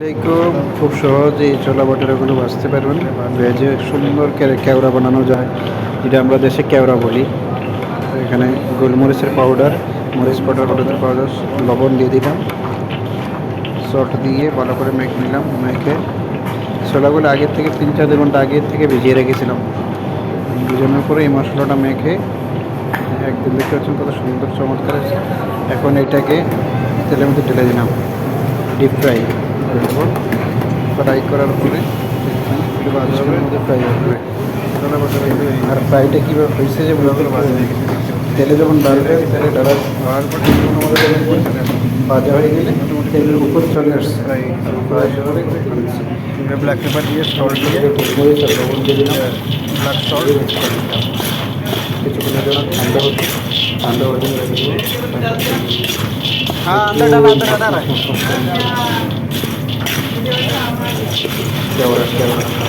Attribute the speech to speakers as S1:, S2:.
S1: এরকম খুব সহজে এই ছোলা বাটারাগুলো বাঁচতে পারবেন ভেজে সুন্দর কেওড়া বানানো যায়। যেটা আমরা দেশে কেওড়া বলি। এখানে গোলমরিচের পাউডার মরিচ পাউডার হলুদের পাউডার লবণ দিয়ে দিলাম। সল্ট দিয়ে ভালো করে মেখে নিলাম। মেখে ছোলাগুলো আগের থেকে তিন চার ঘণ্টা আগের থেকে ভিজিয়ে রেখেছিলাম। ভিজানোর পরে এই মশলাটা মেখে একদিন দেখতে পাচ্ছেন কত সুন্দর চমৎকার এখন এটাকে তেলের মধ্যে ঢেলে দিলাম। ডিপ ফ্রাই দেবো ফ্রাই করার পরে একটু ভালোভাবে মধ্যে ফ্রাই হবে। আর ফ্রাইটা কীভাবে হয়েছে যে তেলে যখন ডালবে তেলে ডালা হওয়ার পর ভাজা হয়ে গেলে তেলের উপর চলে আসছে। ব্ল্যাক পেপার দিয়ে সল্ট দিয়ে লবণ দিয়ে দিলাম। ব্ল্যাক সল্ট কিছুক্ষণের জন্য ঠান্ডা হচ্ছে ঠান্ডা হতে
S2: There were,
S1: there were.